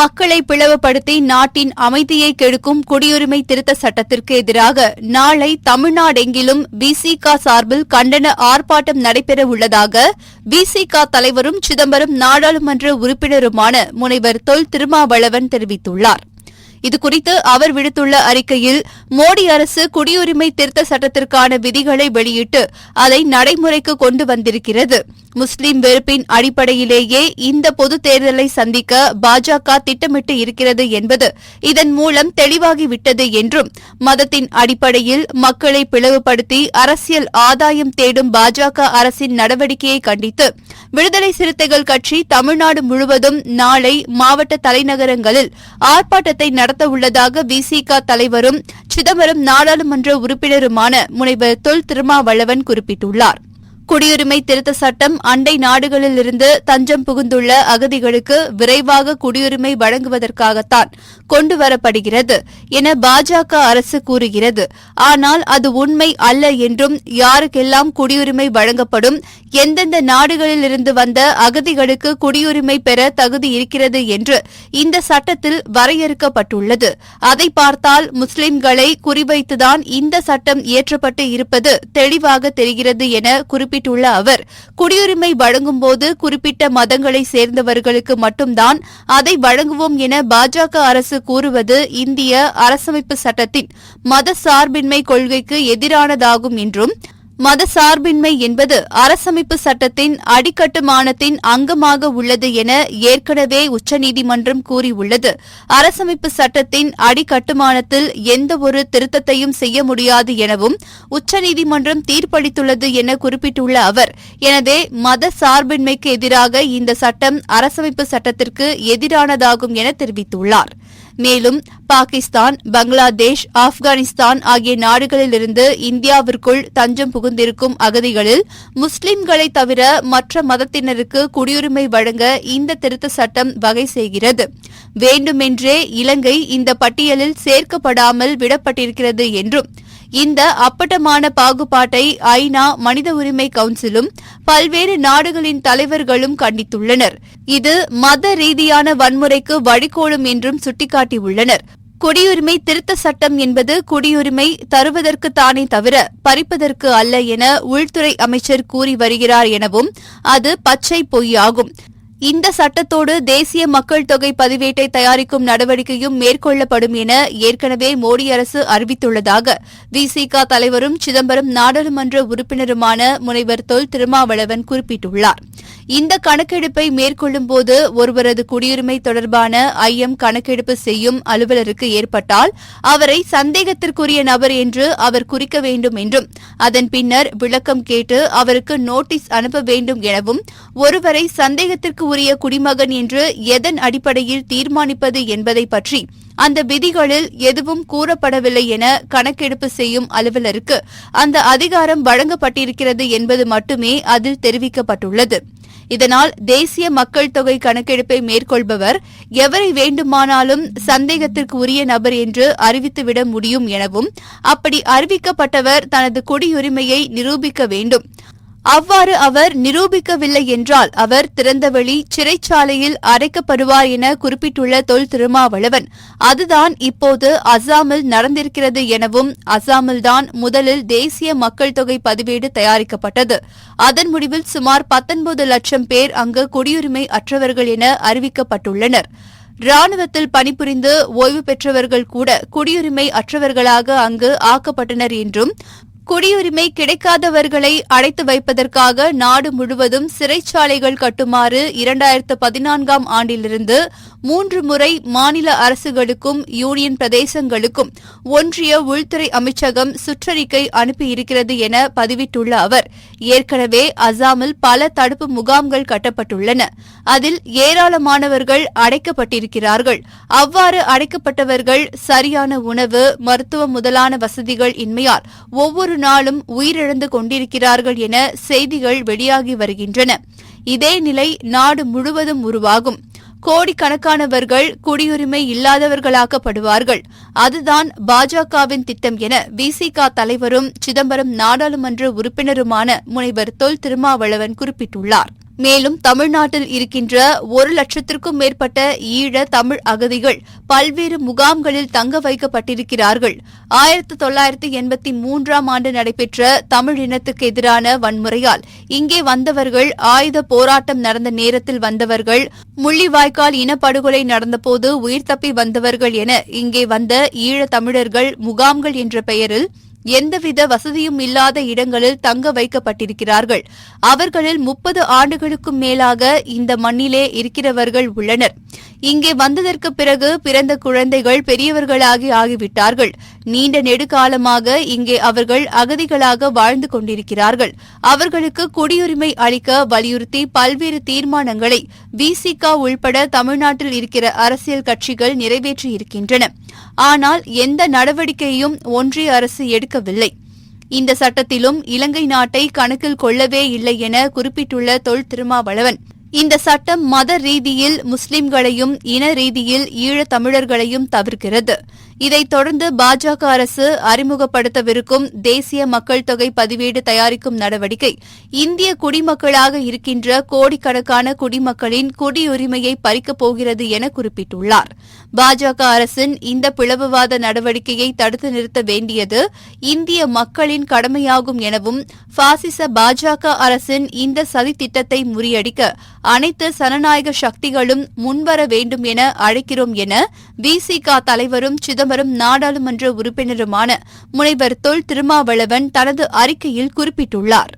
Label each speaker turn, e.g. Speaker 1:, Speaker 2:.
Speaker 1: மக்களை பிளவுபடுத்தி நாட்டின் அமைதியை கெடுக்கும் குடியுரிமை திருத்த சட்டத்திற்கு எதிராக நாளை தமிழ்நாடெங்கிலும் பிசிக சார்பில் கண்டன ஆர்ப்பாட்டம் நடைபெற உள்ளதாக பிசிக தலைவரும் சிதம்பரம் நாடாளுமன்ற உறுப்பினருமான முனைவர் தொல் திருமாவளவன் தெரிவித்துள்ளார். இதுகுறித்து அவர் விடுத்துள்ள அறிக்கையில் மோடி அரசு குடியுரிமை திருத்த சட்டத்திற்கான விதிகளை வெளியிட்டு அதை நடைமுறைக்கு கொண்டு வந்திருக்கிறது. முஸ்லிம் வெறுப்பின் அடிப்படையிலேயே இந்த பொது தேர்தலை சந்திக்க பாஜக திட்டமிட்டு இருக்கிறது என்பது இதன் மூலம் தெளிவாகிவிட்டது என்றும் மதத்தின் அடிப்படையில் மக்களை பிளவுபடுத்தி அரசியல் ஆதாயம் தேடும் பாஜக அரசின் நடவடிக்கையை கண்டித்து விடுதலை சிறுத்தைகள் கட்சி தமிழ்நாடு முழுவதும் நாளை மாவட்ட தலைநகரங்களில் ஆர்ப்பாட்டத்தை நடத்த உள்ளதாக விசிக தலைவரும் சிதம்பரம் நாடாளுமன்ற உறுப்பினருமான முனைவர் தொல் திருமாவளவன் குறிப்பிட்டுள்ளார். குடியுரிமை திருத்த சட்டம் அண்டை நாடுகளிலிருந்து தஞ்சம் புகுந்துள்ள அகதிகளுக்கு விரைவாக குடியுரிமை வழங்குவதற்காகத்தான் கொண்டுவரப்படுகிறது என பாஜக அரசு கூறுகிறது. ஆனால் அது உண்மை அல்ல என்றும் யாருக்கெல்லாம் குடியுரிமை வழங்கப்படும் எந்தெந்த நாடுகளிலிருந்து வந்த அகதிகளுக்கு குடியுரிமை பெற தகுதி இருக்கிறது என்று இந்த சட்டத்தில் வரையறுக்கப்பட்டுள்ளது. அதை பார்த்தால் முஸ்லிம்களை குறிவைத்துதான் இந்த சட்டம் இயற்றப்பட்டு இருப்பது தெளிவாக தெரிகிறது என குறிப்பிட்டுள்ள அவர் குடியுரிமை வழங்கும்போது குறிப்பிட்ட மதங்களை சேர்ந்தவர்களுக்கு மட்டும்தான் அதை வழங்குவோம் என பாஜக அரசு கூறுவது இந்திய அரசமைப்பு சட்டத்தின் மத சார்பின்மை கொள்கைக்கு எதிரானதாகும் என்றும் மத சார்பின்மை என்பது அரசமைப்பு சட்டத்தின் அடிக்கட்டுமானத்தின் அங்கமாக உள்ளது என ஏற்கனவே உச்சநீதிமன்றம் கூறியுள்ளது. அரசமைப்பு சட்டத்தின் அடிக்கட்டுமானத்தில் எந்தவொரு திருத்தத்தையும் செய்ய முடியாது எனவும் உச்சநீதிமன்றம் தீர்ப்பளித்துள்ளது என குறிப்பிட்டுள்ள அவர். எனவே மத சார்பின்மைக்கு எதிராக இந்த சட்டம் அரசமைப்பு சட்டத்திற்கு எதிரானதாகும் என தெரிவித்துள்ளார். மேலும் பாகிஸ்தான் பங்களாதேஷ் ஆப்கானிஸ்தான் ஆகிய நாடுகளிலிருந்து இந்தியாவிற்குள் தஞ்சம் புகுந்திருக்கும் அகதிகளில் முஸ்லிம்களை தவிர மற்ற மதத்தினருக்கு குடியுரிமை வழங்க இந்த திருத்த சட்டம் வகை செய்கிறது. வேண்டுமென்றே இலங்கை இந்த பட்டியலில் சேர்க்கப்படாமல் விடப்பட்டிருக்கிறது என்றும் இந்த அப்பட்டமான பாகுபாட்டை ஐநா மனித உரிமை கவுன்சிலும் பல்வேறு நாடுகளின் தலைவர்களும் கண்டித்துள்ளனர். இது மத ரீதியான வன்முறைக்கு வழிகோலும் என்றும் சுட்டிக்காட்டியுள்ளனர். குடியுரிமை திருத்த சட்டம் என்பது குடியுரிமை தருவதற்கு தானே தவிர பறிப்பதற்கு அல்ல என உள்துறை அமைச்சர் கூறி வருகிறார் எனவும் அது பச்சை பொய்யாகும். இந்த சட்டத்தோடு தேசிய மக்கள் தொகை பதிவேட்டை தயாரிக்கும் நடவடிக்கையும் மேற்கொள்ளப்படும் என ஏற்கனவே மோடி அரசு அறிவித்துள்ளதாக விசிக தலைவரும் சிதம்பரம் நாடாளுமன்ற உறுப்பினருமான முனைவர் தொல் திருமாவளவன் குறிப்பிட்டுள்ளார். இந்த கணக்கெடுப்பை மேற்கொள்ளும் போது ஒருவரது குடியுரிமை தொடர்பான ஐயம் கணக்கெடுப்பு செய்யும் அலுவலருக்கு ஏற்பட்டால் அவரை சந்தேகத்திற்குரிய நபர் என்று அவர் குறிக்க வேண்டும் என்றும் அதன் பின்னர் விளக்கம் கேட்டு அவருக்கு நோட்டீஸ் அனுப்ப வேண்டும் எனவும் ஒருவரை சந்தேகத்திற்கு உரிய குடிமகன் என்று எதன் அடிப்படையில் தீர்மானிப்பது என்பதை பற்றி அந்த விதிகளில் எதுவும் கூறப்படவில்லை என கணக்கெடுப்பு செய்யும் அலுவலருக்கு அந்த அதிகாரம் வழங்கப்பட்டிருக்கிறது என்பது மட்டுமே அதில் தெரிவிக்கப்பட்டுள்ளது. இதனால் தேசிய மக்கள் தொகை கணக்கெடுப்பை மேற்கொள்பவர் எவரை வேண்டுமானாலும் சந்தேகத்திற்கு உரிய நபர் என்று அறிவித்துவிட முடியும் எனவும் அப்படி அறிவிக்கப்பட்டவர் தனது குடியுரிமையை நிரூபிக்க வேண்டும். அவ்வாறு அவர் நிரூபிக்கவில்லை என்றால் அவர் திறந்தவெளி சிறைச்சாலையில் அடைக்கப்படுவார் என குறிப்பிட்டுள்ள தொல் திருமாவளவன். அதுதான் இப்போது அசாமில் நடந்திருக்கிறது எனவும் அசாமில்தான் முதலில் தேசிய மக்கள் தொகை பதிவேடு தயாரிக்கப்பட்டது. அதன் முடிவில் சுமார் 19 லட்சம் பேர் அங்கு குடியுரிமை அற்றவர்கள் என அறிவிக்கப்பட்டுள்ளனர். ராணுவத்தில் பணிபுரிந்து ஓய்வு பெற்றவர்கள் கூட குடியுரிமை அற்றவர்களாக அங்கு ஆக்கப்பட்டனர் என்றும் குடியுரிமை கிடைக்காதவர்களை அடைத்து வைப்பதற்காக நாடு முழுவதும் சிறைச்சாலைகள் கட்டுமாறு இரண்டாயிரத்து பதினான்காம் ஆண்டிலிருந்து மூன்று முறை மாநில அரசுகளுக்கும் யூனியன் பிரதேசங்களுக்கும் ஒன்றிய உள்துறை அமைச்சகம் சுற்றறிக்கை அனுப்பியிருக்கிறது என பதிவிட்டுள்ள அவர் ஏற்கனவே அசாமில் பல தடுப்பு முகாம்கள் கட்டப்பட்டுள்ளன. அதில் ஏராளமானவர்கள் அடைக்கப்பட்டிருக்கிறார்கள். அவ்வாறு அடைக்கப்பட்டவர்கள் சரியான உணவு மருத்துவம் முதலான வசதிகள் இன்மையால் ஒவ்வொரு நாளும் உயிரிழந்து கொண்டிருக்கிறார்கள் என செய்திகள் வெளியாகி வருகின்றன. இதே நிலை நாடு முழுவதும் உருவாகும். கோடிக்கணக்கானவர்கள் குடியுரிமை இல்லாதவர்களாக்கப்படுவார்கள். அதுதான் பாஜகவின் திட்டம் என விசிக தலைவரும் சிதம்பரம் நாடாளுமன்ற உறுப்பினருமான முனைவர் தொல் திருமாவளவன் குறிப்பிட்டுள்ளார். மேலும் தமிழ்நாட்டில் இருக்கின்ற ஒரு லட்சத்திற்கும் மேற்பட்ட ஈழ தமிழ் அகதிகள் பல்வேறு முகாம்களில் தங்க வைக்கப்பட்டிருக்கிறார்கள். ஆயிரத்தி தொள்ளாயிரத்தி எண்பத்தி மூன்றாம் ஆண்டு நடைபெற்ற தமிழ் இனத்துக்கு எதிரான வன்முறையால் இங்கே வந்தவர்கள் ஆயுத போராட்டம் நடந்த நேரத்தில் வந்தவர்கள் முள்ளிவாய்க்கால் இனப்படுகொலை நடந்தபோது உயிர் தப்பி வந்தவர்கள் என இங்கே வந்த ஈழ தமிழர்கள் முகாம்கள் என்ற பெயரில் எந்தவித வசதியும் இல்லாத இடங்களில் தங்க வைக்கப்பட்டிருக்கிறார்கள். அவர்களில் முப்பது ஆண்டுகளுக்கும் மேலாக இந்த மண்ணிலே இருக்கிறவர்கள் உள்ளனர். இங்கே வந்ததற்கு பிறகு பிறந்த குழந்தைகள் பெரியவர்களாகி ஆகிவிட்டார்கள். நீண்ட நெடுகாலமாக இங்கே அவர்கள் அகதிகளாக வாழ்ந்து கொண்டிருக்கிறார்கள். அவர்களுக்கு குடியுரிமை அளிக்க வலியுறுத்தி பல்வேறு தீர்மானங்களை விசிக உள்பட தமிழ்நாட்டில் இருக்கிற அரசியல் கட்சிகள் நிறைவேற்றியிருக்கின்றன. ஆனால் எந்த நடவடிக்கையும் ஒன்றிய அரசு எடுக்கவில்லை. இந்த சட்டத்திலும் இலங்கை நாட்டை கணக்கில் கொள்ளவே இல்லை என குறிப்பிட்டுள்ள தொல் திருமாவளவன். இந்த சட்டம் மத ரீதியில் முஸ்லிம்களையும் இன ரீதியில் ஈழத் தமிழர்களையும் தவிர்க்கிறது. இதைத் தொடர்ந்து பாஜக அரசு அறிமுகப்படுத்தவிருக்கும் தேசிய மக்கள் தொகை பதிவேடு தயாரிக்கும் நடவடிக்கை இந்திய குடிமக்களாக இருக்கின்ற கோடிக்கணக்கான குடிமக்களின் குடியுரிமையை பறிக்கப் போகிறது என குறிப்பிட்டுள்ளார். பாஜக அரசின் இந்த பிளவுவாத நடவடிக்கையை தடுத்து நிறுத்த வேண்டியது இந்திய மக்களின் கடமையாகும் எனவும் பாசிச பாஜக அரசின் இந்த சதி திட்டத்தை முறியடிக்க அனைத்து சனநாயக சக்திகளும் முன்வர வேண்டும் என அழைக்கிறோம் என விசிக தலைவரும் சிதம்பரம் நாடாளுமன்ற உறுப்பினருமான முனைவர் தொல் திருமாவளவன் தனது அறிக்கையில் குறிப்பிட்டுள்ளார்.